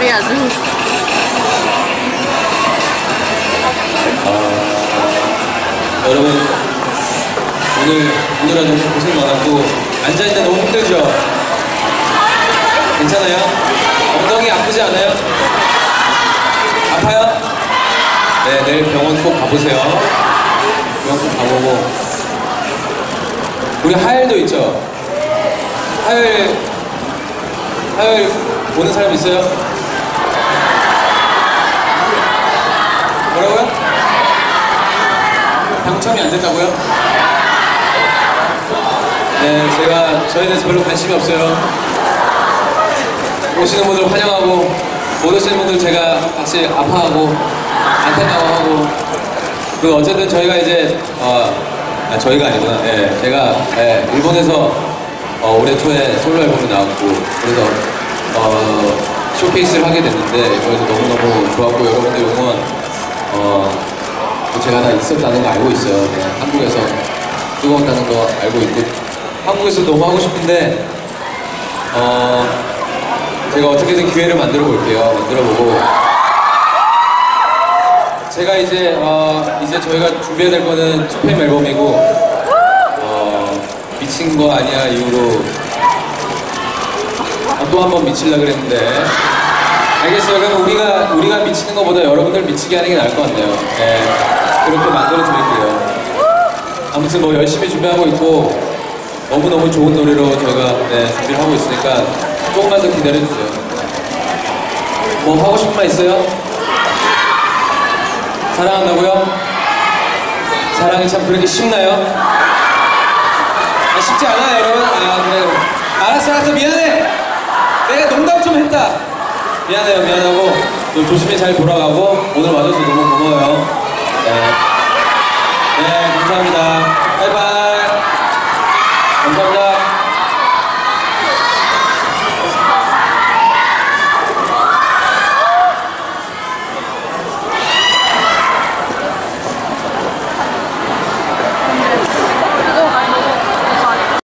마무리하지. 여러분 오늘 오늘 아주 고생 많았고 앉아 있는 너무 힘들죠? 괜찮아요? 엉덩이 아프지 않아요? 아파요? 네 내일 병원 꼭 가보세요. 병원 꼭 가보고 우리 하엘도 있죠? 하엘 하엘 보는 사람 있어요? 당첨이 안 됐다고요? 네, 제가 저에 대해서 별로 관심이 없어요. 오시는 분들 환영하고 못 오시는 분들 제가 같이 아파하고 안타까워하고 그 어쨌든 저희가 이제 어, 아, 저희가 아니구나. 예, 제가 예, 일본에서 어, 올해 초에 솔로 앨범이 나왔고 그래서 어, 쇼케이스를 하게 됐는데 거기서 너무너무 좋았고 여러분들 응원 어, 제가 다 있었다는 거 알고 있어요. 네, 한국에서 뜨거웠다는 거 알고 있고 한국에서 너무 하고 싶은데 어, 제가 어떻게든 기회를 만들어 볼게요. 만들어 보고 제가 이제 어, 이제 저희가 준비해야 될 거는 투팸 앨범이고 어, 미친 거 아니야 이후로 아, 또한 번 미칠라 그랬는데 알겠어요. 그럼 우리가 우리가 미치는 것보다 여러분들 미치게 하는 게 나을 것 같네요. 네, 그렇게 만들어 드릴게요. 아무튼 뭐 열심히 준비하고 있고 너무 너무 좋은 노래로 저희가 네, 준비를 하고 있으니까 조금만 더 기다려 주세요. 뭐 하고 싶은 말 있어요? 사랑한다고요? 사랑이 참 그렇게 쉽나요? 아, 쉽지 않아요, 여러분. 아 그래. 알았어, 알았어, 미안해. 내가 농담 좀 했다. 미안해요, 미안하고 또 조심히 잘 돌아가고 오늘 와줘서 너무 고마워요. 네,